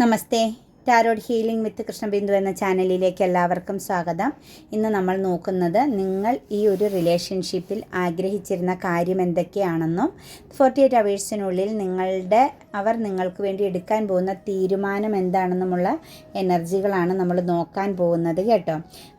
नमस्ते। Tarot healing വിത്ത് കൃഷ്ണബിന്ദു എന്ന ചാനലിലേക്ക് എല്ലാവർക്കും സ്വാഗതം. ഇന്ന് നമ്മൾ നോക്കുന്നത് നിങ്ങൾ ഈ ഒരു റിലേഷൻഷിപ്പിൽ ആഗ്രഹിച്ചിരുന്ന കാര്യം എന്തൊക്കെയാണെന്നും ഫോർട്ടി എയ്റ്റ് അവേഴ്സിനുള്ളിൽ നിങ്ങളുടെ അവർ നിങ്ങൾക്ക് വേണ്ടി എടുക്കാൻ പോകുന്ന തീരുമാനം എന്താണെന്നുമുള്ള എനർജികളാണ് നമ്മൾ നോക്കാൻ പോകുന്നത് കേട്ടോ.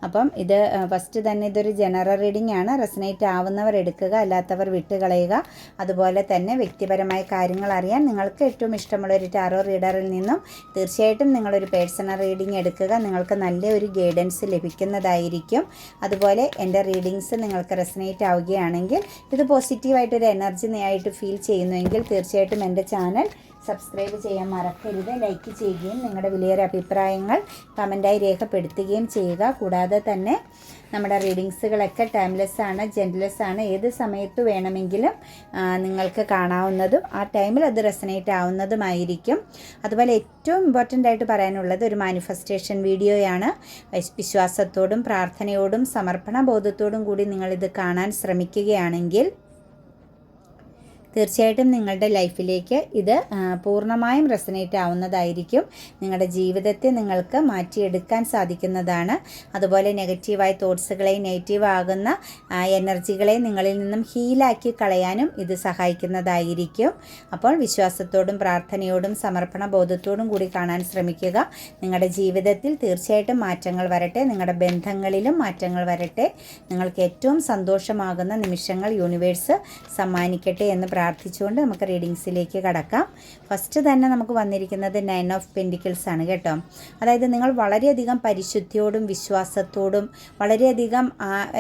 അപ്പം ഇത് ഫസ്റ്റ് തന്നെ ഇതൊരു ജനറൽ റീഡിംഗ് ആണ്. റെസനേറ്റ് ആവുന്നവർ എടുക്കുക അല്ലാത്തവർ വിട്ടുകളയുക. അതുപോലെ തന്നെ വ്യക്തിപരമായ കാര്യങ്ങൾ അറിയാൻ നിങ്ങൾക്ക് ഏറ്റവും ഇഷ്ടമുള്ള ഒരു ടാരോ റീഡറിൽ നിന്നും തീർച്ചയായിട്ടും നിങ്ങളൊരു പേഴ്സണൽ റീഡിംഗ് എടുക്കുക. നിങ്ങൾക്ക് നല്ല ഒരു ഗൈഡൻസ് ലഭിക്കുന്നതായിരിക്കും. അതുപോലെ എന്റെ റീഡിങ്സ് നിങ്ങൾക്ക് റെസനേറ്റ് ആവുകയാണെങ്കിൽ ഇത് പോസിറ്റീവായിട്ടൊരു എനർജി ആയിട്ട് ഫീൽ ചെയ്യുന്നുവെങ്കിൽ തീർച്ചയായിട്ടും എന്റെ ചാനൽ സബ്സ്ക്രൈബ് ചെയ്യാൻ മറക്കരുത്. ലൈക്ക് ചെയ്യുകയും നിങ്ങളുടെ വലിയൊരു അഭിപ്രായങ്ങൾ കമന്റായി രേഖപ്പെടുത്തുകയും ചെയ്യുക. കൂടാതെ തന്നെ നമ്മുടെ റീഡിങ്സുകളൊക്കെ ടൈംലെസ് ആണ് ജെന്റ്ലെസ് ആണ്. ഏത് സമയത്ത് വേണമെങ്കിലും നിങ്ങൾക്ക് കാണാവുന്നതും ആ ടൈമിൽ അത് റെസനേറ്റ് ആവുന്നതുമായിരിക്കും. അതുപോലെ ഏറ്റവും ഇമ്പോർട്ടന്റ് ആയിട്ട് പറയാനുള്ളത് ഒരു മാനിഫെസ്റ്റേഷൻ വീഡിയോയാണ് വിശ്വാസത്തോടും പ്രാർത്ഥനയോടും സമർപ്പണ ബോധത്തോടും കൂടി നിങ്ങളിത് കാണാൻ ശ്രമിക്കുകയാണെങ്കിൽ തീർച്ചയായിട്ടും നിങ്ങളുടെ ലൈഫിലേക്ക് ഇത് പൂർണമായും റെസനേറ്റ് ആവുന്നതായിരിക്കും. നിങ്ങളുടെ ജീവിതത്തെ നിങ്ങൾക്ക് മാറ്റിയെടുക്കാൻ സാധിക്കുന്നതാണ്. അതുപോലെ നെഗറ്റീവായ തോട്ട്സുകളെ നെഗറ്റീവ് ആകുന്ന എനർജികളെ നിങ്ങളിൽ നിന്നും ഹീലാക്കി കളയാനും ഇത് സഹായിക്കുന്നതായിരിക്കും. അപ്പോൾ വിശ്വാസത്തോടും പ്രാർത്ഥനയോടും സമർപ്പണ ബോധത്തോടും കൂടി കാണാൻ ശ്രമിക്കുക. നിങ്ങളുടെ ജീവിതത്തിൽ തീർച്ചയായിട്ടും മാറ്റങ്ങൾ വരട്ടെ. നിങ്ങളുടെ ബന്ധങ്ങളിലും മാറ്റങ്ങൾ വരട്ടെ. നിങ്ങൾക്ക് ഏറ്റവും സന്തോഷമാകുന്ന നിമിഷങ്ങൾ യൂണിവേഴ്സ് സമ്മാനിക്കട്ടെ എന്ന് പ്രാർത്ഥിച്ചുകൊണ്ട് നമുക്ക് റീഡിങ്സിലേക്ക് കടക്കാം. ഫസ്റ്റ് തന്നെ നമുക്ക് വന്നിരിക്കുന്നത് നയൻ ഓഫ് പെൻഡിക്കിൾസ് ആണ് കേട്ടോ. അതായത് നിങ്ങൾ വളരെയധികം പരിശുദ്ധിയോടും വിശ്വാസത്തോടും വളരെയധികം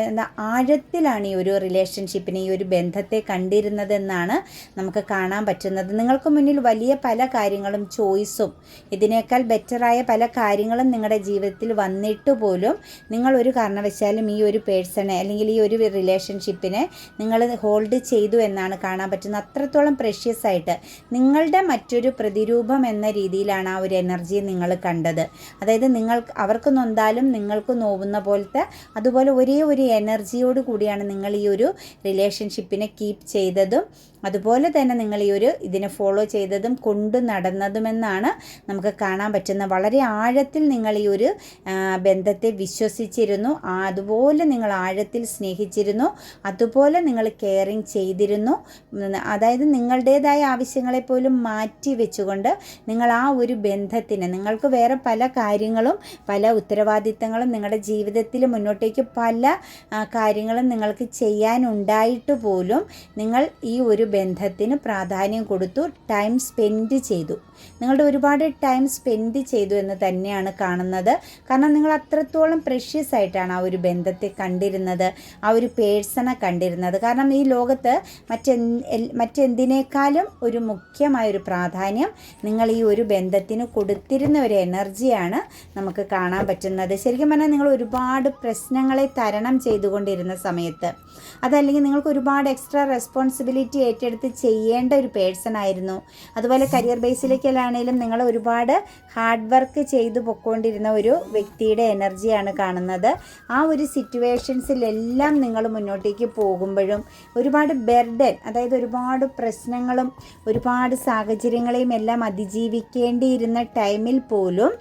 എന്താ ആഴത്തിലാണ് ഈ ഒരു റിലേഷൻഷിപ്പിനെ ഈ ഒരു ബന്ധത്തെ കണ്ടിരുന്നതെന്നാണ് നമുക്ക് കാണാൻ പറ്റുന്നത്. നിങ്ങൾക്ക് മുന്നിൽ വലിയ പല കാര്യങ്ങളും ചോയ്സും ഇതിനേക്കാൾ ബെറ്ററായ പല കാര്യങ്ങളും നിങ്ങളുടെ ജീവിതത്തിൽ വന്നിട്ട് പോലും നിങ്ങൾ ഒരു കാരണവശാലും ഈ ഒരു പേഴ്സണെ അല്ലെങ്കിൽ ഈ ഒരു റിലേഷൻഷിപ്പിനെ നിങ്ങൾ ഹോൾഡ് ചെയ്തു എന്നാണ് കാണാൻ പറ്റുന്നത്. അത്രത്തോളം പ്രഷ്യസ് ആയിട്ട് നിങ്ങളുടെ മറ്റൊരു പ്രതിരൂപം എന്ന രീതിയിലാണ് ആ ഒരു എനർജി നിങ്ങൾ കണ്ടത്. അതായത് നിങ്ങൾ അവർക്ക് നൊന്താലും നിങ്ങൾക്ക് നോവുന്ന പോലത്തെ അതുപോലെ ഒരേ ഒരു എനർജിയോട് കൂടിയാണ് നിങ്ങൾ ഈ ഒരു റിലേഷൻഷിപ്പിനെ കീപ്പ് ചെയ്തതും. അതുപോലെ തന്നെ നിങ്ങൾ ഈ ഒരു ഇതിനെ ഫോളോ ചെയ്തതും കൊണ്ടു നടന്നതുമെന്നാണ് നമുക്ക് കാണാൻ പറ്റുന്ന വളരെ ആഴത്തിൽ നിങ്ങൾ ഈ ഒരു ബന്ധത്തെ വിശ്വസിച്ചിരുന്നു. അതുപോലെ നിങ്ങൾ ആഴത്തിൽ സ്നേഹിച്ചിരുന്നു. അതുപോലെ നിങ്ങൾ കെയറിങ് ചെയ്തിരുന്നു. അതായത് നിങ്ങളുടേതായ ആവശ്യങ്ങളെ പോലും മാറ്റി വെച്ചുകൊണ്ട് നിങ്ങൾ ആ ഒരു ബന്ധത്തിന് നിങ്ങൾക്ക് വേറെ പല കാര്യങ്ങളും പല ഉത്തരവാദിത്തങ്ങളും നിങ്ങളുടെ ജീവിതത്തിൽ മുന്നോട്ടേക്ക് പല കാര്യങ്ങളും നിങ്ങൾക്ക് ചെയ്യാനുണ്ടായിട്ട് പോലും നിങ്ങൾ ഈ ഒരു ബന്ധത്തിന് പ്രാധാന്യം കൊടുത്തു ടൈം സ്പെൻഡ് ചെയ്തു. നിങ്ങളുടെ ഒരുപാട് ടൈം സ്പെൻഡ് ചെയ്തു എന്ന് തന്നെയാണ് കാണുന്നത്. കാരണം നിങ്ങൾ അത്രത്തോളം പ്രഷ്യസ് ആയിട്ടാണ് ആ ഒരു ബന്ധത്തെ കണ്ടിരുന്നത് ആ ഒരു പേഴ്സണെ കണ്ടിരുന്നത്. കാരണം ഈ ലോകത്ത് മറ്റെ മറ്റെന്തിനേക്കാളും ഒരു മുഖ്യമായ ഒരു പ്രാധാന്യം നിങ്ങൾ ഈ ഒരു ബന്ധത്തിന് കൊടുത്തിരുന്ന ഒരു എനർജിയാണ് നമുക്ക് കാണാൻ പറ്റുന്നത്. ശരിക്കും പറഞ്ഞാൽ നിങ്ങൾ ഒരുപാട് പ്രശ്നങ്ങളെ തരണം ചെയ്തുകൊണ്ടിരുന്ന സമയത്ത് അതല്ലെങ്കിൽ നിങ്ങൾക്ക് ഒരുപാട് എക്സ്ട്രാ റെസ്പോൺസിബിലിറ്റി ഏറ്റെടുത്ത് ചെയ്യേണ്ട ഒരു പേഴ്സൺ ആയിരുന്നു. അതുപോലെ കരിയർ ബേസിലേക്കല്ലാണേലും നിങ്ങൾ ഒരുപാട് ഹാർഡ് വർക്ക് ചെയ്ത് പൊക്കോണ്ടിരുന്ന ഒരു വ്യക്തിയുടെ എനർജിയാണ് കാണുന്നത്. ആ ഒരു സിറ്റുവേഷൻസിലെല്ലാം നിങ്ങൾ മുന്നോട്ടേക്ക് പോകുമ്പോഴും ഒരുപാട് ബെർഡൻ അതായത് ഒരുപാട് പ്രശ്നങ്ങളും ഒരുപാട് സാഹചര്യങ്ങളെയും എല്ലാം അതിജീവിക്കേണ്ടിയിരുന്ന ടൈമിൽ പോലും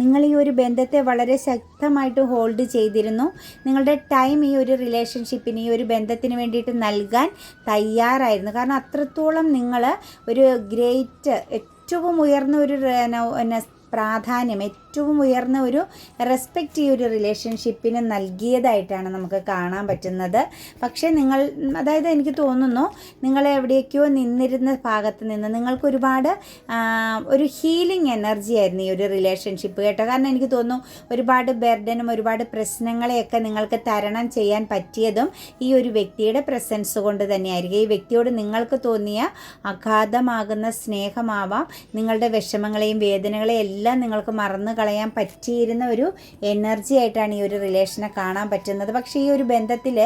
നിങ്ങൾ ഈ ഒരു ബന്ധത്തെ വളരെ ശക്തമായിട്ട് ഹോൾഡ് ചെയ്തിരുന്നു. നിങ്ങളുടെ ടൈം ഈ ഒരു റിലേഷൻഷിപ്പിന് ഈ ഒരു ബന്ധത്തിന് വേണ്ടിയിട്ട് നൽകാൻ തയ്യാറായിരുന്നു. കാരണം അത്രത്തോളം നിങ്ങൾ ഒരു ഗ്രേറ്റ് ഏറ്റവും ഉയർന്ന ഒരു പ്രാധാന്യം ഏറ്റവും ഉയർന്ന ഒരു റെസ്പെക്റ്റ് ഈ ഒരു റിലേഷൻഷിപ്പിന് നൽകിയതായിട്ടാണ് നമുക്ക് കാണാൻ പറ്റുന്നത്. പക്ഷേ നിങ്ങൾ അതായത് എനിക്ക് തോന്നുന്നു നിങ്ങൾ എവിടേക്കോ നിന്നിരുന്ന ഭാഗത്ത് നിന്ന് നിങ്ങൾക്ക് ഒരുപാട് ഒരു ഹീലിംഗ് എനർജി ആയിരുന്നു ഈ ഒരു റിലേഷൻഷിപ്പ് കേട്ടോ. കാരണം എനിക്ക് തോന്നുന്നു ഒരുപാട് ബെർഡനും ഒരുപാട് പ്രശ്നങ്ങളെയൊക്കെ നിങ്ങൾക്ക് തരണം ചെയ്യാൻ പറ്റിയതും ഈ ഒരു വ്യക്തിയുടെ പ്രസൻസ് കൊണ്ട് തന്നെയായിരിക്കും. ഈ വ്യക്തിയോട് നിങ്ങൾക്ക് തോന്നിയ അഗാധമാകുന്ന സ്നേഹമാവാം. നിങ്ങളുടെ വിഷമങ്ങളെയും വേദനകളെയും എല്ലാം നിങ്ങൾക്ക് മറന്നു കളയാൻ പറ്റിയിരുന്ന ഒരു എനർജി ആയിട്ടാണ് ഈ ഒരു റിലേഷനെ കാണാൻ പറ്റുന്നത്. പക്ഷേ ഈ ഒരു ബന്ധത്തിൽ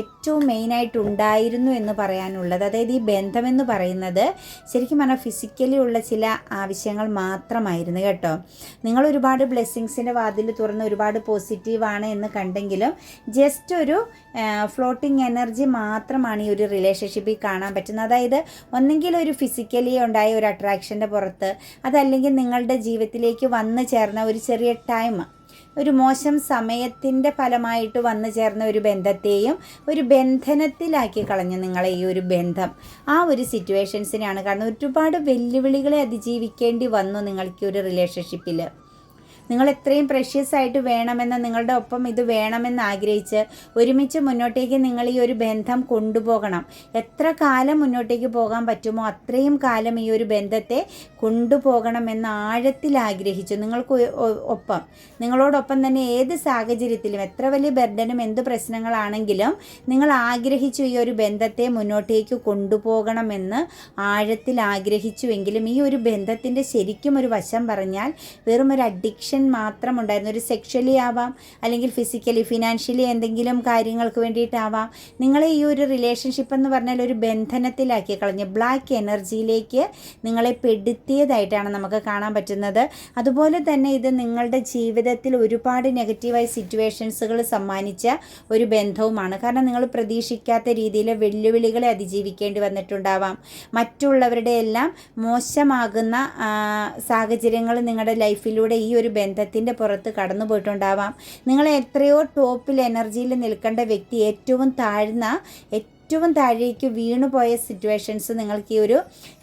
ഏറ്റവും മെയിനായിട്ട് ഉണ്ടായിരുന്നു എന്ന് പറയാനുള്ളത് അതായത് ഈ ബന്ധമെന്ന് പറയുന്നത് ശരിക്കും പറഞ്ഞാൽ ഫിസിക്കലി ഉള്ള ചില ആവശ്യങ്ങൾ മാത്രമായിരുന്നു കേട്ടോ. നിങ്ങൾ ഒരുപാട് ബ്ലെസ്സിങ്സിന്റെ വാതിൽ തുറന്ന് ഒരുപാട് പോസിറ്റീവാണ് എന്ന് കണ്ടെങ്കിലും ജസ്റ്റ് ഒരു ഫ്ലോട്ടിംഗ് എനർജി മാത്രമാണ് ഈ ഒരു റിലേഷൻഷിപ്പിൽ കാണാൻ പറ്റുന്നത്. അതായത് ഒന്നെങ്കിൽ ഒരു ഫിസിക്കലി ഉണ്ടായ ഒരു അട്രാക്ഷന്റെ പുറത്ത് അതല്ലെങ്കിൽ നിങ്ങളുടെ ജീവിതത്തിലേക്ക് വന്നു ചേർന്ന ഒരു ചെറിയ ടൈം ഒരു മോശം സമയത്തിന്റെ ഫലമായിട്ട് വന്നു ചേർന്ന ഒരു ബന്ധത്തെയും ഒരു ബന്ധനത്തിലാക്കി കളഞ്ഞു നിങ്ങളെ ഈ ഒരു ബന്ധം. ആ ഒരു സിറ്റുവേഷൻസിനെയാണ് കാരണം ഒരുപാട് വെല്ലുവിളികളെ അതിജീവിക്കേണ്ടി വന്നു നിങ്ങൾക്ക് ഒരു റിലേഷൻഷിപ്പിൽ നിങ്ങൾ എത്രയും പ്രഷ്യസ് ആയിട്ട് വേണമെന്ന് നിങ്ങളുടെ ഒപ്പം ഇത് വേണമെന്ന് ആഗ്രഹിച്ച് ഒരുമിച്ച് മുന്നോട്ടേക്ക് നിങ്ങൾ ഈ ഒരു ബന്ധം കൊണ്ടുപോകണം. എത്ര കാലം മുന്നോട്ടേക്ക് പോകാൻ പറ്റുമോ അത്രയും കാലം ഈ ഒരു ബന്ധത്തെ കൊണ്ടുപോകണമെന്ന് ആഴത്തിൽ ആഗ്രഹിച്ചു. നിങ്ങൾക്ക് ഒപ്പം നിങ്ങളോടൊപ്പം തന്നെ ഏത് സാഹചര്യത്തിലും എത്ര വലിയ ബർഡനും എന്ത് പ്രശ്നങ്ങളാണെങ്കിലും നിങ്ങൾ ആഗ്രഹിച്ചു ഈ ഒരു ബന്ധത്തെ മുന്നോട്ടേക്ക് കൊണ്ടുപോകണമെന്ന് ആഴത്തിൽ ആഗ്രഹിച്ചുവെങ്കിലും ഈ ഒരു ബന്ധത്തിന്റെ ശരിക്കും ഒരു വശം പറഞ്ഞാൽ വെറും ഒരു അഡിക്ഷൻ അഡിക്ഷൻ മാത്രം ഒരു സെക്ഷലി ആവാം അല്ലെങ്കിൽ ഫിസിക്കലി ഫിനാൻഷ്യലി എന്തെങ്കിലും കാര്യങ്ങൾക്ക് വേണ്ടിയിട്ടാവാം. നിങ്ങളെ ഈ ഒരു റിലേഷൻഷിപ്പ് എന്ന് പറഞ്ഞാൽ ഒരു ബന്ധനത്തിലാക്കി കളഞ്ഞ് ബ്ലാക്ക് എനർജിയിലേക്ക് നിങ്ങളെ പെടുത്തിയതായിട്ടാണ് നമുക്ക് കാണാൻ പറ്റുന്നത്. അതുപോലെ തന്നെ ഇത് നിങ്ങളുടെ ജീവിതത്തിൽ ഒരുപാട് നെഗറ്റീവായ സിറ്റുവേഷൻസുകൾ സമ്മാനിച്ച ഒരു ബന്ധവുമാണ്. കാരണം നിങ്ങൾ പ്രതീക്ഷിക്കാത്ത രീതിയിൽ വെല്ലുവിളികളെ അതിജീവിക്കേണ്ടി വന്നിട്ടുണ്ടാവാം. മറ്റുള്ളവരുടെ എല്ലാം മോശമാകുന്ന സാഹചര്യങ്ങൾ നിങ്ങളുടെ ലൈഫിലൂടെ ഈ ഒരു ബന്ധത്തിന്റെ പുറത്ത് കടന്നു പോയിട്ടുണ്ടാവാം. നിങ്ങൾ എത്രയോ ടോപ്പിൽ എനർജിയിൽ നിൽക്കേണ്ട വ്യക്തി ഏറ്റവും താഴ്ന്ന ഏറ്റവും താഴേക്ക് വീണുപോയ സിറ്റുവേഷൻസ് നിങ്ങൾക്ക് ഈ ഒരു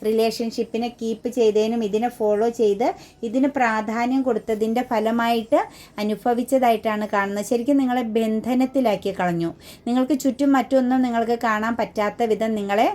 റിലേഷൻഷിപ്പിനെ കീപ്പ് ചെയ്തതിനും ഇതിനെ ഫോളോ ചെയ്ത് ഇതിന് പ്രാധാന്യം കൊടുത്തതിന്റെ ഫലമായിട്ട് അനുഭവിച്ചതായിട്ടാണ് കാണുന്നത്. ശരിക്കും നിങ്ങളെ ബന്ധനത്തിലാക്കി കളഞ്ഞു. നിങ്ങൾക്ക് ചുറ്റും മറ്റൊന്നും നിങ്ങൾക്ക് കാണാൻ പറ്റാത്ത വിധം നിങ്ങളെ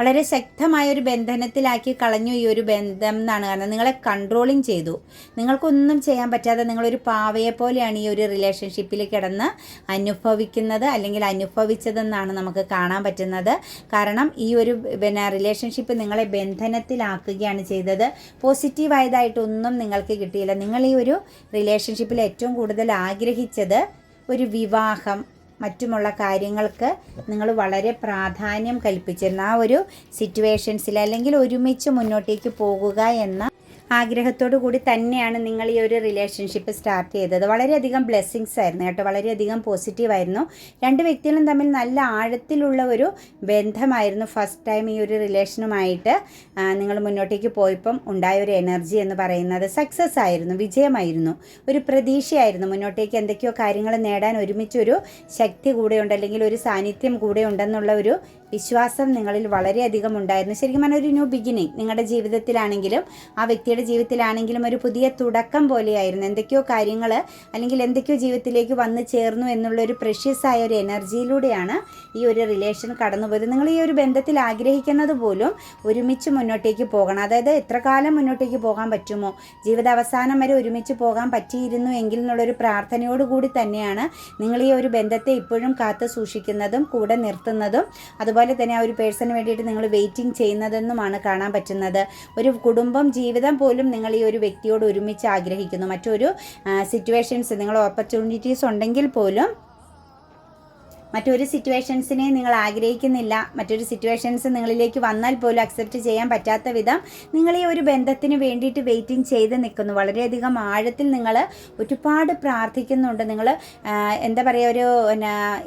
വളരെ ശക്തമായ ഒരു ബന്ധനത്തിലാക്കി കളഞ്ഞു ഈ ഒരു ബന്ധം എന്നാണ് കാരണം നിങ്ങളെ കൺട്രോളിങ് ചെയ്തു. നിങ്ങൾക്കൊന്നും ചെയ്യാൻ പറ്റാതെ നിങ്ങളൊരു പാവയെ പോലെയാണ് ഈ ഒരു റിലേഷൻഷിപ്പിൽ കിടന്ന് അനുഭവിക്കുന്നത് അല്ലെങ്കിൽ അനുഭവിച്ചതെന്നാണ് നമുക്ക് കാണാൻ പറ്റുന്നത്. കാരണം ഈ ഒരു പിന്നെ റിലേഷൻഷിപ്പ് നിങ്ങളെ ബന്ധനത്തിലാക്കുകയാണ് ചെയ്തത്. പോസിറ്റീവായതായിട്ടൊന്നും നിങ്ങൾക്ക് കിട്ടിയില്ല. നിങ്ങൾ ഈ ഒരു റിലേഷൻഷിപ്പിൽ ഏറ്റവും കൂടുതൽ ആഗ്രഹിച്ചത് ഒരു വിവാഹം മറ്റുമുള്ള കാര്യങ്ങൾക്ക് നിങ്ങൾ വളരെ പ്രാധാന്യം കൽപ്പിച്ചിരുന്ന. ആ ഒരു സിറ്റുവേഷൻസിൽ അല്ലെങ്കിൽ ഒരുമിച്ച് മുന്നോട്ടേക്ക് പോകുക എന്ന ആഗ്രഹത്തോടു കൂടി തന്നെയാണ് നിങ്ങൾ ഈ ഒരു റിലേഷൻഷിപ്പ് സ്റ്റാർട്ട് ചെയ്തത്. വളരെയധികം ബ്ലെസ്സിങ്സ് ആയിരുന്നു കേട്ടോ. വളരെയധികം പോസിറ്റീവായിരുന്നു രണ്ട് വ്യക്തികളും തമ്മിൽ നല്ല ആഴത്തിലുള്ള ഒരു ബന്ധമായിരുന്നു ഫസ്റ്റ് ടൈം ഈ ഒരു റിലേഷനുമായിട്ട് നിങ്ങൾ മുന്നോട്ടേക്ക് പോയപ്പം ഉണ്ടായ ഒരു എനർജി എന്ന് പറയുന്നത് സക്സസ് ആയിരുന്നു വിജയമായിരുന്നു. ഒരു പ്രതീക്ഷയായിരുന്നു മുന്നോട്ടേക്ക് എന്തൊക്കെയോ കാര്യങ്ങൾ നേടാൻ ഒരുമിച്ചൊരു ശക്തി കൂടെയുണ്ട് അല്ലെങ്കിൽ ഒരു സാന്നിധ്യം കൂടെ ഉണ്ടെന്നുള്ള ഒരു വിശ്വാസം നിങ്ങളിൽ വളരെയധികം ഉണ്ടായിരുന്നു. ശരിക്കും പറഞ്ഞാൽ ഒരു ന്യൂ ബിഗിനിങ് നിങ്ങളുടെ ജീവിതത്തിലാണെങ്കിലും ആ വ്യക്തിയുടെ ജീവിതത്തിലാണെങ്കിലും ഒരു പുതിയ തുടക്കം പോലെയായിരുന്നു. എന്തൊക്കെയോ കാര്യങ്ങൾ അല്ലെങ്കിൽ എന്തൊക്കെയോ ജീവിതത്തിലേക്ക് വന്നു ചേർന്നു എന്നുള്ള ഒരു പ്രഷ്യസ് ആയ ഒരു എനർജിയിലൂടെയാണ് ഈ ഒരു റിലേഷൻ കടന്നുപോയത്. നിങ്ങൾ ഈ ഒരു ബന്ധത്തിൽ ആഗ്രഹിക്കുന്നത് പോലും ഒരുമിച്ച് മുന്നോട്ടേക്ക് പോകണം. അതായത് എത്ര കാലം മുന്നോട്ടേക്ക് പോകാൻ പറ്റുമോ? ജീവിതാവസാനം വരെ ഒരുമിച്ച് പോകാൻ പറ്റിയിരുന്നു എങ്കിൽ എന്നുള്ളൊരു പ്രാർത്ഥനയോടുകൂടി തന്നെയാണ് നിങ്ങൾ ഈ ഒരു ബന്ധത്തെ ഇപ്പോഴും കാത്തു സൂക്ഷിക്കുന്നതും കൂടെ നിർത്തുന്നതും. അതുപോലെ അതുപോലെ തന്നെ ആ ഒരു പേഴ്സണിന് വേണ്ടിയിട്ട് നിങ്ങൾ വെയിറ്റിംഗ് ചെയ്യുന്നതെന്നുമാണ് കാണാൻ പറ്റുന്നത്. ഒരു കുടുംബം ജീവിതം പോലും നിങ്ങൾ ഈ ഒരു വ്യക്തിയോട് ഒരുമിച്ച് ആഗ്രഹിക്കുന്നു. മറ്റൊരു സിറ്റുവേഷൻസ് നിങ്ങൾ ഓപ്പർച്യൂണിറ്റീസ് ഉണ്ടെങ്കിൽ പോലും മറ്റൊരു സിറ്റുവേഷൻസിനെ നിങ്ങൾ ആഗ്രഹിക്കുന്നില്ല മറ്റൊരു സിറ്റുവേഷൻസ് നിങ്ങളിലേക്ക് വന്നാൽ പോലും അക്സെപ്റ്റ് ചെയ്യാൻ പറ്റാത്ത വിധം നിങ്ങൾ ഈ ഒരു ബന്ധത്തിന് വേണ്ടിയിട്ട് വെയിറ്റിംഗ് ചെയ്ത് നിൽക്കുന്നു. വളരെയധികം ആഴത്തിൽ നിങ്ങൾ ഒരുപാട് പ്രാർത്ഥിക്കുന്നുണ്ട്. നിങ്ങൾ എന്താ പറയുക ഒരു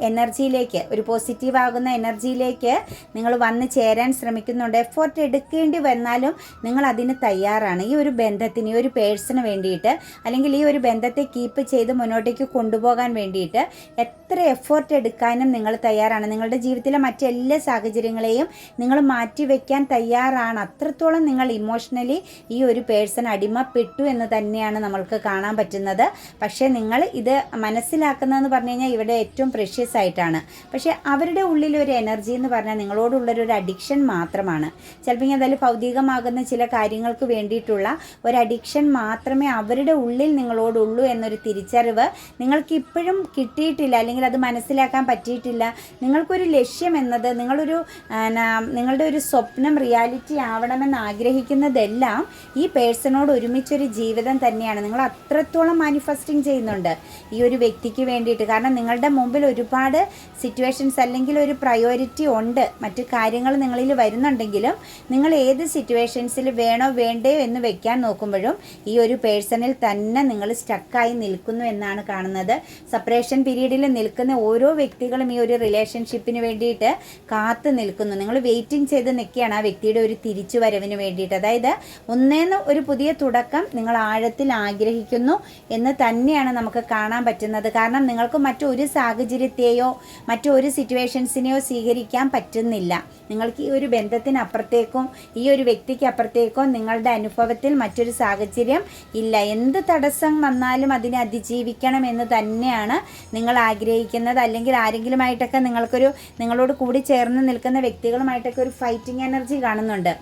എനർജിയിലേക്ക് ഒരു പോസിറ്റീവ് ആകുന്ന എനർജിയിലേക്ക് നിങ്ങൾ വന്ന് ചേരാൻ ശ്രമിക്കുന്നുണ്ട്. എഫോർട്ട് എടുക്കേണ്ടി വന്നാലും നിങ്ങൾ അതിന് തയ്യാറാണ്. ഈ ഒരു ബന്ധത്തിന് ഈ ഒരു പേഴ്സണ് വേണ്ടിയിട്ട് അല്ലെങ്കിൽ ഈ ഒരു ബന്ധത്തെ കീപ്പ് ചെയ്ത് മുന്നോട്ടേക്ക് കൊണ്ടുപോകാൻ വേണ്ടിയിട്ട് എത്ര എഫോർട്ട് എടുക്കാൻ ചെയ്യാനും നിങ്ങൾ തയ്യാറാണ്. നിങ്ങളുടെ ജീവിതത്തിലെ മറ്റെല്ലാ സാഹചര്യങ്ങളെയും നിങ്ങൾ മാറ്റിവെക്കാൻ തയ്യാറാണ്. അത്രത്തോളം നിങ്ങൾ ഇമോഷണലി ഈ ഒരു പേഴ്സൺ അടിമപ്പെട്ടു എന്ന് തന്നെയാണ് നമ്മൾക്ക് കാണാൻ പറ്റുന്നത്. പക്ഷേ നിങ്ങൾ ഇത് മനസ്സിലാക്കുന്നതെന്ന് പറഞ്ഞു കഴിഞ്ഞാൽ ഇവിടെ ഏറ്റവും പ്രഷ്യസ് ആയിട്ടാണ്. പക്ഷേ അവരുടെ ഉള്ളിൽ ഒരു എനർജി എന്ന് പറഞ്ഞാൽ നിങ്ങളോടുള്ളൊരു ഒരു അഡിക്ഷൻ മാത്രമാണ്. ചിലപ്പോൾ അതിൽ ഭൗതികമാകുന്ന ചില കാര്യങ്ങൾക്ക് വേണ്ടിയിട്ടുള്ള ഒരു അഡിക്ഷൻ മാത്രമേ അവരുടെ ഉള്ളിൽ നിങ്ങളോടുള്ളൂ എന്നൊരു തിരിച്ചറിവ് നിങ്ങൾക്ക് ഇപ്പോഴും കിട്ടിയിട്ടില്ല. അല്ലെങ്കിൽ അത് മനസ്സിലാക്കാൻ പറ്റിയിട്ടില്ല നിങ്ങൾക്കൊരു ലക്ഷ്യം എന്നത് നിങ്ങളൊരു നിങ്ങളുടെ ഒരു സ്വപ്നം റിയാലിറ്റി ആവണമെന്ന് ആഗ്രഹിക്കുന്നതെല്ലാം ഈ പേഴ്സണോട് ഒരുമിച്ചൊരു ജീവിതം തന്നെയാണ്. നിങ്ങൾ അത്രത്തോളം മാനിഫെസ്റ്റിംഗ് ചെയ്യുന്നുണ്ട് ഈ ഒരു വ്യക്തിക്ക് വേണ്ടിയിട്ട്. കാരണം നിങ്ങളുടെ മുമ്പിൽ ഒരുപാട് സിറ്റുവേഷൻസ് അല്ലെങ്കിൽ ഒരു പ്രയോറിറ്റി ഉണ്ട്. മറ്റു കാര്യങ്ങൾ നിങ്ങളിൽ വരുന്നുണ്ടെങ്കിലും നിങ്ങൾ ഏത് സിറ്റുവേഷൻസിൽ വേണോ വേണ്ടയോ എന്ന് വെക്കാൻ നോക്കുമ്പോഴും ഈ ഒരു പേഴ്സണിൽ തന്നെ നിങ്ങൾ സ്റ്റക്കായി നിൽക്കുന്നു എന്നാണ് കാണുന്നത്. സെപ്പറേഷൻ പീരീഡിൽ നിൽക്കുന്ന ഓരോ വ്യക്തികളും ഈ ഒരു റിലേഷൻഷിപ്പിന് വേണ്ടിയിട്ട് കാത്തു നിൽക്കുന്നു. നിങ്ങൾ വെയിറ്റിംഗ് ചെയ്ത് നിൽക്കുകയാണ് ആ വ്യക്തിയുടെ ഒരു തിരിച്ചു വരവിന് വേണ്ടിയിട്ട്. അതായത് ഒന്നേന്ന് ഒരു പുതിയ തുടക്കം നിങ്ങൾ ആഴത്തിൽ ആഗ്രഹിക്കുന്നു എന്ന് തന്നെയാണ് നമുക്ക് കാണാൻ പറ്റുന്നത്. കാരണം നിങ്ങൾക്ക് മറ്റൊരു സാഹചര്യത്തെയോ മറ്റൊരു സിറ്റുവേഷൻസിനെയോ സ്വീകരിക്കാൻ പറ്റുന്നില്ല. നിങ്ങൾക്ക് ഈ ഒരു ബന്ധത്തിനപ്പുറത്തേക്കും ഈ ഒരു വ്യക്തിക്ക് അപ്പുറത്തേക്കും നിങ്ങളുടെ അനുഭവത്തിൽ മറ്റൊരു സാഹചര്യം ഇല്ല. എന്ത് തടസ്സം വന്നാലും അതിനെ അതിജീവിക്കണം എന്ന് തന്നെയാണ് നിങ്ങൾ ആഗ്രഹിക്കുന്നത്. അല്ലെങ്കിൽ ആരെങ്കിലുമായിട്ടൊക്കെ നിങ്ങൾക്കൊരു നിങ്ങളോട് കൂടി ചേർന്ന് നിൽക്കുന്ന വ്യക്തികളുമായിട്ടൊക്കെ ഒരു ഫൈറ്റിംഗ് എനർജി കാണുന്നുണ്ട്.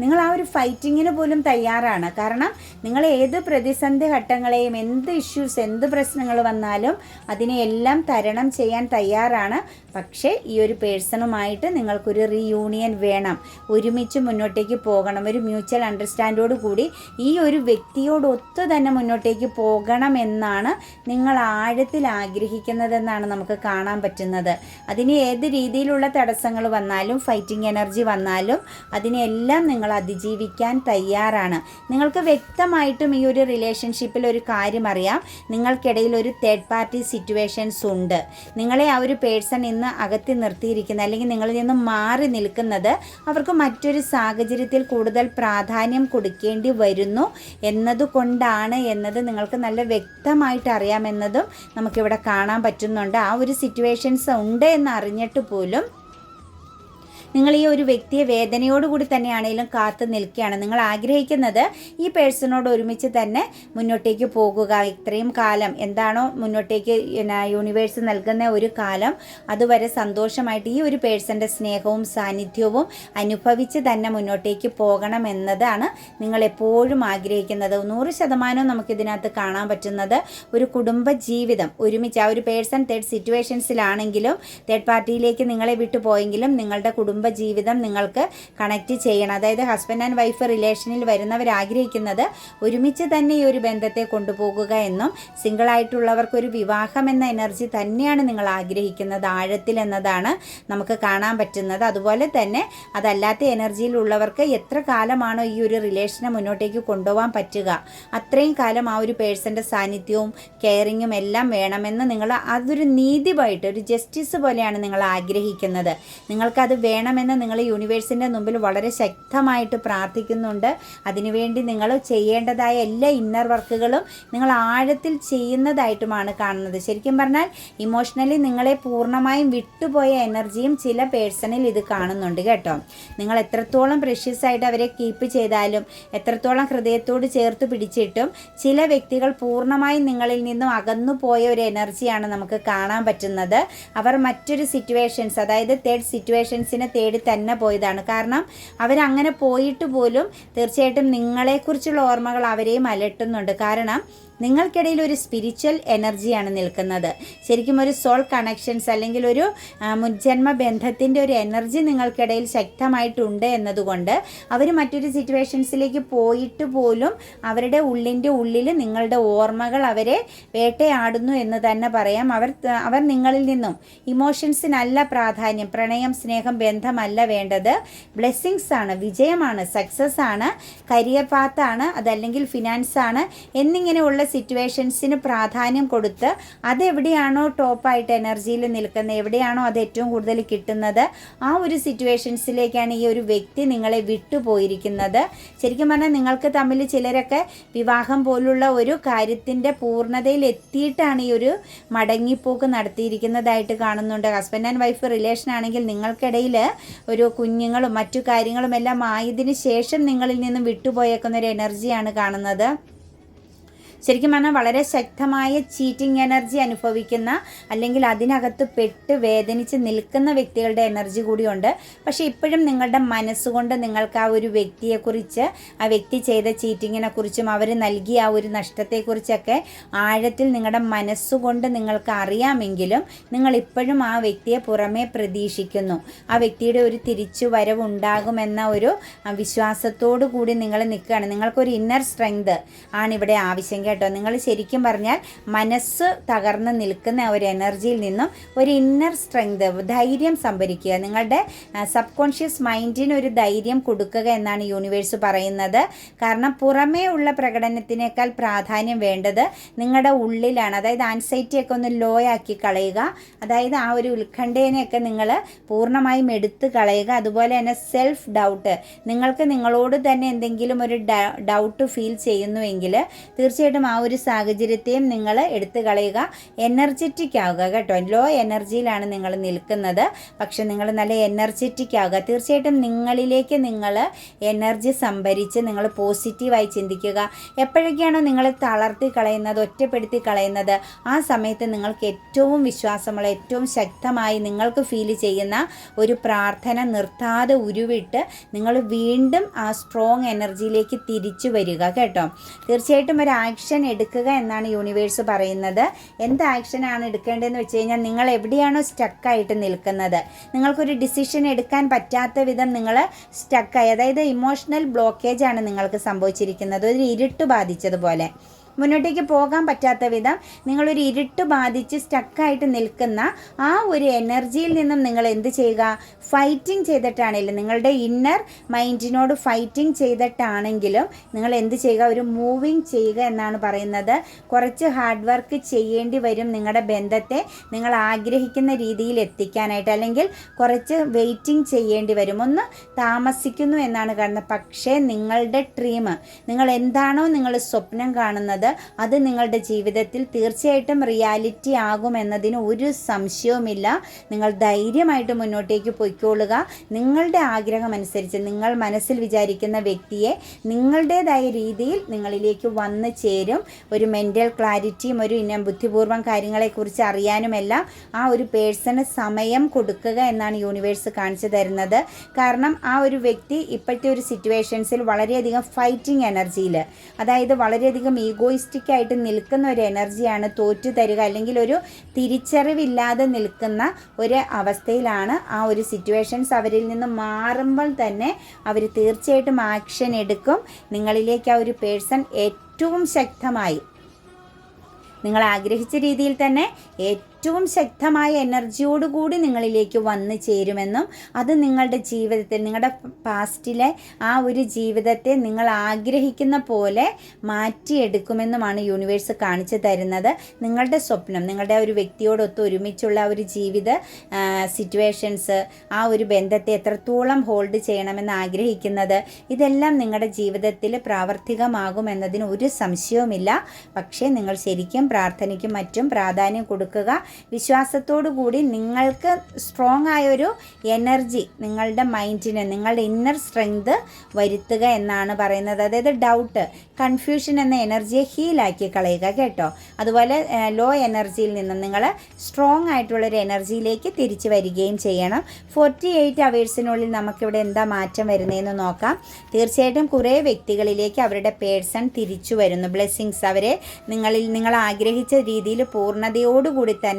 നിങ്ങൾ ആ ഒരു ഫൈറ്റിങ്ങിന് പോലും തയ്യാറാണ്. കാരണം നിങ്ങൾ ഏത് പ്രതിസന്ധി ഘട്ടങ്ങളെയും എന്ത് ഇഷ്യൂസ് എന്ത് പ്രശ്നങ്ങൾ വന്നാലും അതിനെയെല്ലാം തരണം ചെയ്യാൻ തയ്യാറാണ്. പക്ഷേ ഈ ഒരു പേഴ്സണുമായിട്ട് നിങ്ങൾക്കൊരു റീയൂണിയൻ വേണം. ഒരുമിച്ച് മുന്നോട്ടേക്ക് പോകണം. ഒരു മ്യൂച്വൽ അണ്ടർസ്റ്റാൻഡോട് കൂടി ഈ ഒരു വ്യക്തിയോട് ഒത്തു തന്നെ മുന്നോട്ടേക്ക് പോകണം എന്നാണ് നിങ്ങൾ ആഴത്തിൽ ആഗ്രഹിക്കുന്നതെന്നാണ് നമുക്ക് കാണാൻ പറ്റുന്നത്. അതിന് ഏത് രീതിയിലുള്ള തടസ്സങ്ങൾ വന്നാലും ഫൈറ്റിംഗ് എനർജി വന്നാലും അതിനെല്ലാം നിങ്ങൾ അതിജീവിക്കാൻ തയ്യാറാണ്. നിങ്ങൾക്ക് വ്യക്തമായിട്ടും ഈ ഒരു റിലേഷൻഷിപ്പിൽ ഒരു കാര്യം അറിയാം. നിങ്ങൾക്കിടയിൽ ഒരു തേർഡ് പാർട്ടി സിറ്റുവേഷൻസ് ഉണ്ട്. നിങ്ങളെ ആ ഒരു പേഴ്സൺ ഇന്ന് അകത്തി നിർത്തിയിരിക്കുന്നത് അല്ലെങ്കിൽ നിങ്ങളിൽ നിന്ന് മാറി നിൽക്കുന്നത് അവർക്ക് മറ്റൊരു സാഹചര്യത്തിൽ കൂടുതൽ പ്രാധാന്യം കൊടുക്കേണ്ടി വരുന്നു എന്നതുകൊണ്ടാണ് എന്നത് നിങ്ങൾക്ക് നല്ല വ്യക്തമായിട്ട് അറിയാമെന്നതും നമുക്കിവിടെ കാണാൻ പറ്റുന്നുണ്ട്. ആ ഒരു സിറ്റുവേഷൻസ് ഉണ്ട് എന്ന് അറിഞ്ഞിട്ട് പോലും നിങ്ങൾ ഈ ഒരു വ്യക്തിയെ വേദനയോടുകൂടി തന്നെയാണെങ്കിലും കാത്തു നിൽക്കുകയാണ്. നിങ്ങൾ ആഗ്രഹിക്കുന്നത് ഈ പേഴ്സണോട് ഒരുമിച്ച് തന്നെ മുന്നോട്ടേക്ക് പോകുക. ഇത്രയും കാലം എന്താണോ മുന്നോട്ടേക്ക് യൂണിവേഴ്സ് നൽകുന്ന ഒരു കാലം അതുവരെ സന്തോഷമായിട്ട് ഈ ഒരു പേഴ്സന്റെ സ്നേഹവും സാന്നിധ്യവും അനുഭവിച്ച് തന്നെ മുന്നോട്ടേക്ക് പോകണം എന്നതാണ് നിങ്ങൾ എപ്പോഴും ആഗ്രഹിക്കുന്നത്. നൂറ് ശതമാനവും നമുക്കിതിനകത്ത് കാണാൻ പറ്റുന്നത് ഒരു കുടുംബ ജീവിതം ഒരുമിച്ച് ആ ഒരു പേഴ്സൺ തേർഡ് സിറ്റുവേഷൻസിലാണെങ്കിലും തേർഡ് പാർട്ടിയിലേക്ക് നിങ്ങളെ വിട്ടു പോയെങ്കിലും നിങ്ങളുടെ കുടുംബ ജീവിതം നിങ്ങൾക്ക് കണക്ട് ചെയ്യണം. അതായത് ഹസ്ബൻഡ് ആൻഡ് വൈഫ് റിലേഷനിൽ വരുന്നവർ ആഗ്രഹിക്കുന്നത് ഒരുമിച്ച് തന്നെ ഈ ഒരു ബന്ധത്തെ കൊണ്ടുപോകുക എന്നും സിംഗിൾ ആയിട്ടുള്ളവർക്ക് ഒരു വിവാഹം എന്ന എനർജി തന്നെയാണ് നിങ്ങൾ ആഗ്രഹിക്കുന്നത്. ആഴത്തിൽ എന്നതാണ് നമുക്ക് കാണാൻ പറ്റുന്നത്. അതുപോലെ തന്നെ അതല്ലാത്ത എനർജിയിലുള്ളവർക്ക് എത്ര കാലമാണോ ഈ ഒരു റിലേഷനെ മുന്നോട്ടേക്ക് കൊണ്ടുപോകാൻ പറ്റുക? അത്രയും കാലം ആ ഒരു പേഴ്സന്റെ സാന്നിധ്യവും കെയറിങ്ങും എല്ലാം വേണമെന്ന് നിങ്ങൾ അതൊരു നീതിയായിട്ട് ഒരു ജസ്റ്റിസ് പോലെയാണ് നിങ്ങൾ ആഗ്രഹിക്കുന്നത്. നിങ്ങൾക്കത് വേണമെന്ന് നിങ്ങൾ യൂണിവേഴ്സിന്റെ മുമ്പിൽ വളരെ ശക്തമായിട്ട് പ്രാർത്ഥിക്കുന്നുണ്ട്. അതിനുവേണ്ടി നിങ്ങൾ ചെയ്യേണ്ടതായ എല്ലാ ഇന്നർ വർക്കുകളും നിങ്ങൾ ആഴത്തിൽ ചെയ്യുന്നതായിട്ടുമാണ് കാണുന്നത്. ശരിക്കും പറഞ്ഞാൽ ഇമോഷണലി നിങ്ങളെ പൂർണമായും വിട്ടുപോയ എനർജിയും ചില പേഴ്സണിൽ ഇത് കാണുന്നുണ്ട് കേട്ടോ. നിങ്ങൾ എത്രത്തോളം പ്രഷ്യസ് ആയിട്ട് അവരെ കീപ്പ് ചെയ്താലും എത്രത്തോളം ഹൃദയത്തോട് ചേർത്ത് പിടിച്ചിട്ടും ചില വ്യക്തികൾ പൂർണമായും നിങ്ങളിൽ നിന്നും അകന്നു പോയ ഒരു എനർജിയാണ് നമുക്ക് കാണാൻ പറ്റുന്നത്. അവർ മറ്റൊരു സിറ്റുവേഷൻസ് അതായത് തേർഡ് സിറ്റുവേഷൻസിനെ തേടി തന്നെ പോയതാണ്. കാരണം അവരങ്ങനെ പോയിട്ട് പോലും തീർച്ചയായിട്ടും നിങ്ങളെക്കുറിച്ചുള്ള ഓർമ്മകൾ അവരെയും അലട്ടുന്നുണ്ട്. കാരണം നിങ്ങൾക്കിടയിൽ ഒരു സ്പിരിച്വൽ എനർജിയാണ് നിൽക്കുന്നത്. ശരിക്കും ഒരു സോൾ കണക്ഷൻസ് അല്ലെങ്കിൽ ഒരു മുജ്ജന്മ ബന്ധത്തിന്റെ ഒരു എനർജി നിങ്ങൾക്കിടയിൽ ശക്തമായിട്ടുണ്ട് എന്നതുകൊണ്ട് അവർ മറ്റൊരു സിറ്റുവേഷൻസിലേക്ക് പോയിട്ട് പോലും അവരുടെ ഉള്ളിന്റെ ഉള്ളിൽ നിങ്ങളുടെ ഓർമ്മകൾ അവരെ വേട്ടയാടുന്നു എന്ന് തന്നെ പറയാം. അവർ അവർ നിങ്ങളിൽ നിന്നും ഇമോഷൻസിനല്ല പ്രാധാന്യം പ്രണയം സ്നേഹം ബന്ധമല്ല വേണ്ടത്. ബ്ലെസ്സിങ്സ് ആണ് വിജയമാണ് സക്സസ് ആണ് കരിയർ പാത്താണ് അതല്ലെങ്കിൽ ഫിനാൻസ് ആണ് എന്നിങ്ങനെയുള്ള സിറ്റുവേഷൻസിന് പ്രാധാന്യം കൊടുത്ത് അതെവിടെയാണോ ടോപ്പായിട്ട് എനർജിയിൽ നിൽക്കുന്നത് എവിടെയാണോ അത് ഏറ്റവും കൂടുതൽ കിട്ടുന്നത് ആ ഒരു സിറ്റുവേഷൻസിലേക്കാണ് ഈ ഒരു വ്യക്തി നിങ്ങളെ വിട്ടുപോയിരിക്കുന്നത്. ശരിക്കും പറഞ്ഞാൽ നിങ്ങൾക്ക് തമ്മിൽ ചിലരൊക്കെ വിവാഹം പോലുള്ള ഒരു കാര്യത്തിന്റെ പൂർണതയിൽ എത്തിയിട്ടാണ് ഈ ഒരു മടങ്ങിപ്പോക്ക് നടത്തിയിരിക്കുന്നതായിട്ട് കാണുന്നുണ്ട്. ഹസ്ബൻഡ് ആൻഡ് വൈഫ് റിലേഷൻ ആണെങ്കിൽ നിങ്ങൾക്കിടയിൽ ഒരു കുഞ്ഞുങ്ങളും മറ്റു കാര്യങ്ങളും എല്ലാം ആയതിനു ശേഷം നിങ്ങളിൽ നിന്നും വിട്ടുപോയേക്കുന്ന ഒരു എനർജിയാണ് കാണുന്നത്. ശരിക്കും പറഞ്ഞാൽ വളരെ ശക്തമായ ചീറ്റിംഗ് എനർജി അനുഭവിക്കുന്ന അല്ലെങ്കിൽ അതിനകത്ത് പെട്ട് വേദനിച്ച് നിൽക്കുന്ന വ്യക്തികളുടെ എനർജി കൂടിയുണ്ട്. പക്ഷേ ഇപ്പോഴും നിങ്ങളുടെ മനസ്സുകൊണ്ട് നിങ്ങൾക്ക് ആ ഒരു വ്യക്തിയെക്കുറിച്ച് ആ വ്യക്തി ചെയ്ത ചീറ്റിങ്ങിനെ കുറിച്ചും അവർ നൽകിയ ആ ഒരു നഷ്ടത്തെക്കുറിച്ചൊക്കെ ആഴത്തിൽ നിങ്ങളുടെ മനസ്സുകൊണ്ട് നിങ്ങൾക്ക് അറിയാമെങ്കിലും നിങ്ങൾ ഇപ്പോഴും ആ വ്യക്തിയെ പുറമേ പ്രതീക്ഷിക്കുന്നു. ആ വ്യക്തിയുടെ ഒരു തിരിച്ചു വരവുണ്ടാകുമെന്ന ഒരു വിശ്വാസത്തോടു കൂടി നിങ്ങൾ നിൽക്കുകയാണ്. നിങ്ങൾക്കൊരു ഇന്നർ സ്ട്രെങ്ത് ആണ് ഇവിടെ ആവശ്യം കേട്ടോ. നിങ്ങൾ ശരിക്കും പറഞ്ഞാൽ മനസ്സ് തകർന്ന് നിൽക്കുന്ന ഒരു എനർജിയിൽ നിന്നും ഒരു ഇന്നർ സ്ട്രെങ്ത് ധൈര്യം സംഭരിക്കുക. നിങ്ങളുടെ സബ് കോൺഷ്യസ് മൈൻഡിന് ഒരു ധൈര്യം കൊടുക്കുക എന്നാണ് യൂണിവേഴ്സ് പറയുന്നത്. കാരണം പുറമേ ഉള്ള പ്രകടനത്തിനേക്കാൾ പ്രാധാന്യം വേണ്ടത് നിങ്ങളുടെ ഉള്ളിലാണ്. അതായത് ആൻസൈറ്റിയൊക്കെ ഒന്ന് ലോ ആക്കി കളയുക. അതായത് ആ ഒരു ഉത്കണ്ഠേനെയൊക്കെ നിങ്ങൾ പൂർണമായും എടുത്ത് കളയുക. അതുപോലെ തന്നെ സെൽഫ് ഡൗട്ട് നിങ്ങൾക്ക് നിങ്ങളോട് തന്നെ എന്തെങ്കിലും ഒരു ഡൗട്ട് ഫീൽ ചെയ്യുന്നുവെങ്കിൽ തീർച്ചയായിട്ടും ആ ഒരു സാഹചര്യത്തെയും നിങ്ങൾ എടുത്തു കളയുക. എനർജറ്റിക് ആവുക കേട്ടോ. ലോ എനർജിയിലാണ് നിങ്ങൾ നിൽക്കുന്നത്. പക്ഷെ നിങ്ങൾ നല്ല എനർജറ്റിക് ആവുക. തീർച്ചയായിട്ടും നിങ്ങളിലേക്ക് നിങ്ങൾ എനർജി സംഭരിച്ച് നിങ്ങൾ പോസിറ്റീവായി ചിന്തിക്കുക. എപ്പോഴൊക്കെയാണോ നിങ്ങൾ തളർത്തി കളയുന്നത് ഒറ്റപ്പെടുത്തി കളയുന്നത് ആ സമയത്ത് നിങ്ങൾക്ക് ഏറ്റവും വിശ്വാസമുള്ള ഏറ്റവും ശക്തമായി നിങ്ങൾക്ക് ഫീൽ ചെയ്യുന്ന ഒരു പ്രാർത്ഥന നിർത്താതെ ഉരുവിട്ട് നിങ്ങൾ വീണ്ടും ആ സ്ട്രോങ് എനർജിയിലേക്ക് തിരിച്ചു വരിക കേട്ടോ. തീർച്ചയായിട്ടും ഒരു ആക്ഷൻ എടുക്കുക എന്നാണ് യൂണിവേഴ്സ് പറയുന്നത്. എന്ത് ആക്ഷനാണ് എടുക്കേണ്ടതെന്ന് വെച്ച് കഴിഞ്ഞാൽ നിങ്ങൾ എവിടെയാണോ സ്റ്റക്കായിട്ട് നിൽക്കുന്നത്. നിങ്ങൾക്കൊരു ഡിസിഷൻ എടുക്കാൻ പറ്റാത്ത വിധം നിങ്ങൾ സ്റ്റക്കായി അതായത് ഇമോഷണൽ ബ്ലോക്കേജ് ആണ് നിങ്ങൾക്ക് സംഭവിച്ചിരിക്കുന്നത്. ഒരു ഇരുട്ട് ബാധിച്ചതുപോലെ. മുന്നോട്ടേക്ക് പോകാൻ പറ്റാത്ത വിധം നിങ്ങളൊരു ഇരുട്ട് ബാധിച്ച് സ്റ്റക്കായിട്ട് നിൽക്കുന്ന ആ ഒരു എനർജിയിൽ നിന്നും നിങ്ങൾ എന്ത് ചെയ്യുക? ഫൈറ്റിംഗ് ചെയ്തിട്ടാണെങ്കിലും നിങ്ങളുടെ ഇന്നർ മൈൻഡിനോട് ഫൈറ്റിംഗ് ചെയ്തിട്ടാണെങ്കിലും നിങ്ങൾ എന്ത് ചെയ്യുക? ഒരു മൂവിങ് ചെയ്യുക എന്നാണ് പറയുന്നത്. കുറച്ച് ഹാർഡ് വർക്ക് ചെയ്യേണ്ടി വരും നിങ്ങളുടെ ബന്ധത്തെ നിങ്ങൾ ആഗ്രഹിക്കുന്ന രീതിയിൽ എത്തിക്കാനായിട്ട് അല്ലെങ്കിൽ കുറച്ച് വെയിറ്റിംഗ് ചെയ്യേണ്ടി വരും. ഒന്ന് താമസിക്കുന്നു എന്നാണ് കാണുന്നത്. പക്ഷേ നിങ്ങളുടെ ഡ്രീം നിങ്ങൾ എന്താണോ നിങ്ങൾ സ്വപ്നം കാണുന്നത് അത് നിങ്ങളുടെ ജീവിതത്തിൽ തീർച്ചയായിട്ടും റിയാലിറ്റി ആകുമെന്നതിന് ഒരു സംശയവുമില്ല. നിങ്ങൾ ധൈര്യമായിട്ട് മുന്നോട്ടേക്ക് പൊയ്ക്കൊള്ളുക. നിങ്ങളുടെ ആഗ്രഹം അനുസരിച്ച് നിങ്ങൾ മനസ്സിൽ വിചാരിക്കുന്ന വ്യക്തിയെ നിങ്ങളുടേതായ രീതിയിൽ നിങ്ങളിലേക്ക് വന്ന് ചേരും. ഒരു മെന്റൽ ക്ലാരിറ്റിയും ഒരു ഇനം ബുദ്ധിപൂർവം കാര്യങ്ങളെക്കുറിച്ച് അറിയാനുമെല്ലാം ആ ഒരു പേഴ്സണ് സമയം കൊടുക്കുക എന്നാണ് യൂണിവേഴ്സ് കാണിച്ചു തരുന്നത്. കാരണം ആ ഒരു വ്യക്തി ഇപ്പോഴത്തെ ഒരു സിറ്റുവേഷൻസിൽ വളരെയധികം ഫൈറ്റിംഗ് എനർജിയിൽ അതായത് വളരെയധികം ഈഗോയിസ്റ്റിക് ആയിട്ട് നിൽക്കുന്ന ഒരു എനർജിയാണ് തോറ്റു തരിക അല്ലെങ്കിൽ ഒരു തിരിച്ചറിവില്ലാതെ നിൽക്കുന്ന ഒരു അവസ്ഥയിലാണ് ആ ഒരു സിറ്റുവേഷൻസ് അവരിൽ നിന്ന് മാറുമ്പോൾ തന്നെ അവർ തീർച്ചയായിട്ടും ആക്ഷൻ എടുക്കും. നിങ്ങളിലേക്ക് ആ ഒരു പേഴ്സൺ ഏറ്റവും ശക്തമായി. നിങ്ങൾ ആഗ്രഹിച്ച രീതിയിൽ തന്നെ ഏറ്റവും ശക്തമായ എനർജിയോടുകൂടി നിങ്ങളിലേക്ക് വന്നു ചേരുമെന്നും അത് നിങ്ങളുടെ ജീവിതത്തിൽ നിങ്ങളുടെ പാസ്റ്റിലെ ആ ഒരു ജീവിതത്തെ നിങ്ങൾ ആഗ്രഹിക്കുന്ന പോലെ മാറ്റിയെടുക്കുമെന്നുമാണ് യൂണിവേഴ്സ് കാണിച്ചു തരുന്നത്. നിങ്ങളുടെ സ്വപ്നം നിങ്ങളുടെ ഒരു വ്യക്തിയോടൊത്ത് ഒരുമിച്ചുള്ള ഒരു ജീവിത സിറ്റുവേഷൻസ് ആ ഒരു ബന്ധത്തെ എത്രത്തോളം ഹോൾഡ് ചെയ്യണമെന്ന് ആഗ്രഹിക്കുന്നത് ഇതെല്ലാം നിങ്ങളുടെ ജീവിതത്തിൽ പ്രാവർത്തികമാകുമെന്നതിന് ഒരു സംശയവുമില്ല. പക്ഷേ നിങ്ങൾ ശരിക്കും പ്രാർത്ഥനയ്ക്കും മറ്റും പ്രാധാന്യം കൊടുക്കുക. വിശ്വാസത്തോടു കൂടി നിങ്ങൾക്ക് സ്ട്രോങ് ആയൊരു എനർജി നിങ്ങളുടെ മൈൻഡിന് നിങ്ങളുടെ ഇന്നർ സ്ട്രെങ്ത് വരുത്തുക എന്നാണ് പറയുന്നത്. അതായത് ഡൗട്ട് കൺഫ്യൂഷൻ എന്ന എനർജിയെ ഹീലാക്കി കളയുക കേട്ടോ. അതുപോലെ ലോ എനർജിയിൽ നിന്ന് നിങ്ങൾ സ്ട്രോങ് ആയിട്ടുള്ളൊരു എനർജിയിലേക്ക് തിരിച്ചു വരികയും ചെയ്യണം. ഫോർട്ടി എയ്റ്റ് അവേഴ്സിനുള്ളിൽ നമുക്കിവിടെ എന്താ മാറ്റം വരുന്നതെന്ന് നോക്കാം. തീർച്ചയായിട്ടും കുറേ വ്യക്തികളിലേക്ക് അവരുടെ പേഴ്സൺ തിരിച്ചു വരുന്നു. ബ്ലെസ്സിങ്സ് അവരെ നിങ്ങളിൽ നിങ്ങൾ ആഗ്രഹിച്ച രീതിയിൽ പൂർണതയോടുകൂടി തന്നെ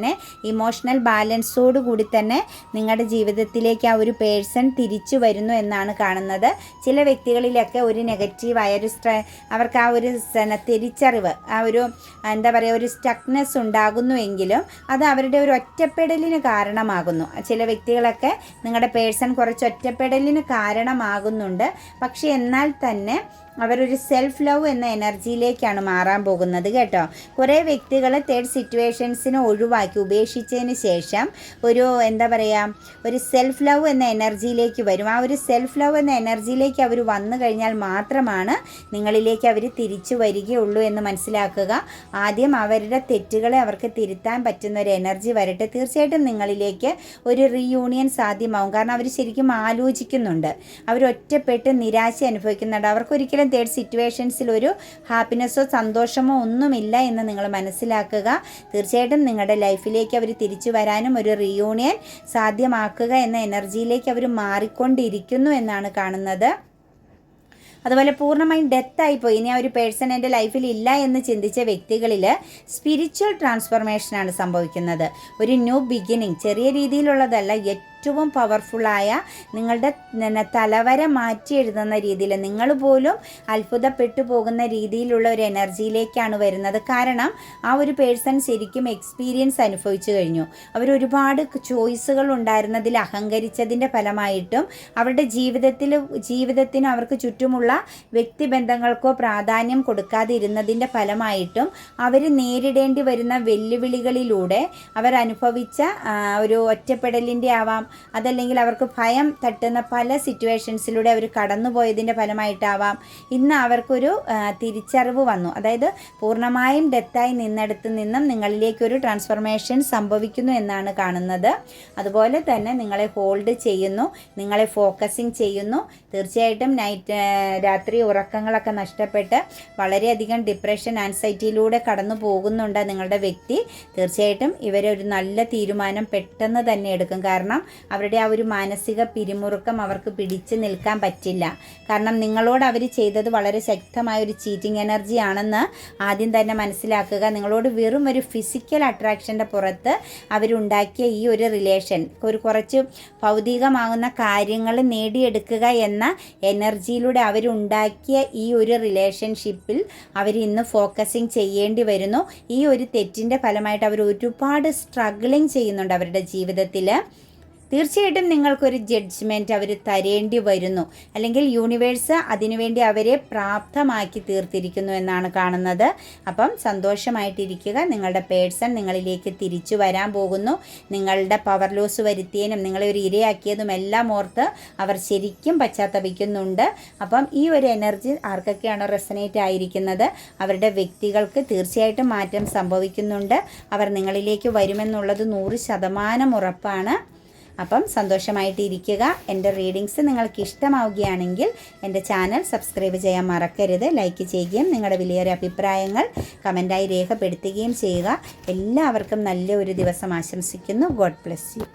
ഇമോഷണൽ ബാലൻസോട് കൂടി തന്നെ നിങ്ങളുടെ ജീവിതത്തിലേക്ക് ആ ഒരു പേഴ്സൺ തിരിച്ചു വരുന്നു എന്നാണ് കാണുന്നത്. ചില വ്യക്തികളിലൊക്കെ ഒരു നെഗറ്റീവായ ഒരു അവർക്ക് ആ ഒരു തിരിച്ചറിവ് ആ ഒരു എന്താ പറയുക ഒരു സ്റ്റക്നെസ് ഉണ്ടാകുന്നു എങ്കിലും അത് അവരുടെ ഒരു ഒറ്റപ്പെടലിന് കാരണമാകുന്നു. ചില വ്യക്തികളൊക്കെ നിങ്ങളുടെ പേഴ്സൺ കുറച്ച് ഒറ്റപ്പെടലിന് കാരണമാകുന്നുണ്ട്. പക്ഷേ എന്നാൽ തന്നെ അവരൊരു സെൽഫ് ലവ് എന്ന എനർജിയിലേക്കാണ് മാറാൻ പോകുന്നത് കേട്ടോ. കുറേ വ്യക്തികളെ തേർഡ് സിറ്റുവേഷൻസിനെ ഒഴിവാക്കി ഉപേക്ഷിച്ചതിന് ശേഷം ഒരു എന്താ പറയുക ഒരു സെൽഫ് ലവ് എന്ന എനർജിയിലേക്ക് വരും. ആ ഒരു സെൽഫ് ലവ് എന്ന എനർജിയിലേക്ക് അവർ വന്നു കഴിഞ്ഞാൽ മാത്രമാണ് നിങ്ങളിലേക്ക് അവർ തിരിച്ചു വരികയുള്ളൂ എന്ന് മനസ്സിലാക്കുക. ആദ്യം അവരുടെ തെറ്റുകളെ അവർക്ക് തിരുത്താൻ പറ്റുന്ന ഒരു എനർജി വരട്ടെ. തീർച്ചയായിട്ടും നിങ്ങളിലേക്ക് ഒരു റീയൂണിയൻ സാധ്യമാവും. കാരണം അവർ ശരിക്കും ആലോചിക്കുന്നുണ്ട്. അവർ ഒറ്റപ്പെട്ട് നിരാശ അനുഭവിക്കുന്നുണ്ട്. അവർക്കൊരിക്കലും സെക്കൻഡ് തേർഡ് സിറ്റുവേഷൻസിൽ ഒരു ഹാപ്പിനെസ്സോ സന്തോഷമോ ഒന്നുമില്ല എന്ന് നിങ്ങൾ മനസ്സിലാക്കുക. തീർച്ചയായിട്ടും നിങ്ങളുടെ ലൈഫിലേക്ക് അവർ തിരിച്ചു വരാനും ഒരു റിയൂണിയൻ സാധ്യമാക്കുക എന്ന എനർജിയിലേക്ക് അവർ മാറിക്കൊണ്ടിരിക്കുന്നു എന്നാണ് കാണുന്നത്. അതുപോലെ പൂർണമായും ഡെത്ത് പോയി ഇനി ആ ഒരു പേഴ്സൺ എന്റെ ലൈഫിൽ ഇല്ല എന്ന് ചിന്തിച്ച വ്യക്തികളിൽ സ്പിരിച്വൽ ട്രാൻസ്ഫോർമേഷനാണ് സംഭവിക്കുന്നത്. ഒരു ന്യൂ ബിഗിനിങ് ചെറിയ രീതിയിലുള്ളതല്ല ഏറ്റവും പവർഫുള്ളായ നിങ്ങളുടെ തലവര മാറ്റി എഴുതുന്ന രീതിയിൽ നിങ്ങൾ പോലും അത്ഭുതപ്പെട്ടു പോകുന്ന രീതിയിലുള്ള ഒരു എനർജിയിലേക്കാണ് വരുന്നത്. കാരണം ആ ഒരു പേഴ്സൺ ശരിക്കും എക്സ്പീരിയൻസ് അനുഭവിച്ചു കഴിഞ്ഞു. അവർ ഒരുപാട് ചോയ്സുകൾ ഉണ്ടായിരുന്നതിൽ അഹങ്കരിച്ചതിന്റെ ഫലമായിട്ടും അവരുടെ ജീവിതത്തിൽ ജീവിതത്തിന് അവർക്ക് ചുറ്റുമുള്ള വ്യക്തിബന്ധങ്ങൾക്കോ പ്രാധാന്യം കൊടുക്കാതെ കൊടുക്കാതിരുന്നതിന്റെ ഫലമായിട്ടും അവർ നേരിടേണ്ടി വരുന്ന വെല്ലുവിളികളിലൂടെ അവർ അനുഭവിച്ച ഒരു ഒറ്റപ്പെടലിന്റെ ആവാം അതല്ലെങ്കിൽ അവർക്ക് ഭയം തട്ടുന്ന പല സിറ്റുവേഷൻസിലൂടെ അവർ കടന്നുപോയതിന്റെ ഫലമായിട്ടാവാം ഇന്ന് അവർക്കൊരു തിരിച്ചറിവ് വന്നു. അതായത് പൂർണമായും ഡെത്തായി നിന്നിടത്ത് നിന്നും നിങ്ങളിലേക്കൊരു ട്രാൻസ്ഫോർമേഷൻ സംഭവിക്കുന്നു എന്നാണ് കാണുന്നത്. അതുപോലെ തന്നെ നിങ്ങളെ ഹോൾഡ് ചെയ്യുന്നു നിങ്ങളെ ഫോക്കസിങ് ചെയ്യുന്നു. തീർച്ചയായിട്ടും നൈറ്റ് രാത്രി ഉറക്കങ്ങളൊക്കെ നഷ്ടപ്പെട്ട് വളരെയധികം ഡിപ്രഷൻ ആൻസൈറ്റിയിലൂടെ കടന്നു പോകുന്നുണ്ട് നിങ്ങളുടെ വ്യക്തി. തീർച്ചയായിട്ടും ഇവരൊരു നല്ല തീരുമാനം പെട്ടെന്ന് തന്നെ എടുക്കും. കാരണം അവരുടെ ആ ഒരു മാനസിക പിരിമുറുക്കം അവർക്ക് പിടിച്ചു നിൽക്കാൻ പറ്റില്ല. കാരണം നിങ്ങളോട് അവർ ചെയ്തത് വളരെ ശക്തമായ ഒരു ചീറ്റിംഗ് എനർജി ആണെന്ന് ആദ്യം തന്നെ മനസ്സിലാക്കുക. നിങ്ങളോട് വെറും ഒരു ഫിസിക്കൽ അട്രാക്ഷന്റെ പുറത്ത് അവരുണ്ടാക്കിയ ഈ ഒരു റിലേഷൻ ഒരു കുറച്ച് ഭൗതികമാകുന്ന കാര്യങ്ങൾ നേടിയെടുക്കുക എന്ന എനർജിയിലൂടെ അവരുണ്ടാക്കിയ ഈ ഒരു റിലേഷൻഷിപ്പിൽ അവർ ഇന്ന് ഫോക്കസിങ് ചെയ്യേണ്ടി വരുന്നു. ഈ ഒരു തെറ്റിന്റെ ഫലമായിട്ട് അവർ ഒരുപാട് സ്ട്രഗ്ലിങ് ചെയ്യുന്നുണ്ട് അവരുടെ ജീവിതത്തിൽ തീർച്ചയായിട്ടും നിങ്ങൾക്കൊരു ജഡ്ജ്മെന്റ് അവർ തരേണ്ടി വരുന്നു. അല്ലെങ്കിൽ യൂണിവേഴ്സ് അതിനുവേണ്ടി അവരെ പ്രാപ്തമാക്കി തീർത്തിരിക്കുന്നു എന്നാണ് കാണുന്നത്. അപ്പം സന്തോഷമായിട്ടിരിക്കുക. നിങ്ങളുടെ പേഴ്സൺ നിങ്ങളിലേക്ക് തിരിച്ചു വരാൻ പോകുന്നു. നിങ്ങളുടെ പവർ ലോസ് വരുത്തിയതിനും നിങ്ങളെ ഒരു ഇരയാക്കിയതും എല്ലാം ഓർത്ത് അവർ ശരിക്കും പശ്ചാത്തപിക്കുന്നുണ്ട്. അപ്പം ഈ ഒരു എനർജി ആർക്കൊക്കെയാണോ റെസനേറ്റ് ആയിരിക്കുന്നത്? അവരുടെ വ്യക്തികൾക്ക് തീർച്ചയായിട്ടും മാറ്റം സംഭവിക്കുന്നുണ്ട്. അവർ നിങ്ങളിലേക്ക് വരുമെന്നുള്ളത് നൂറ് ശതമാനം ഉറപ്പാണ്. അപ്പം സന്തോഷമായിട്ട് ഇരിക്കുക എന്റെ റീഡിങ്സ് നിങ്ങൾക്ക് ഇഷ്ടമാവുകയാണെങ്കിൽ എന്റെ ചാനൽ സബ്സ്ക്രൈബ് ചെയ്യാൻ മറക്കരുത്. ലൈക്ക് ചെയ്യുകയും നിങ്ങളുടെ വലിയൊരു അഭിപ്രായങ്ങൾ കമന്റായി രേഖപ്പെടുത്തുകയും ചെയ്യുക. എല്ലാവർക്കും നല്ല ഒരു ദിവസം ആശംസിക്കുന്നു. God bless you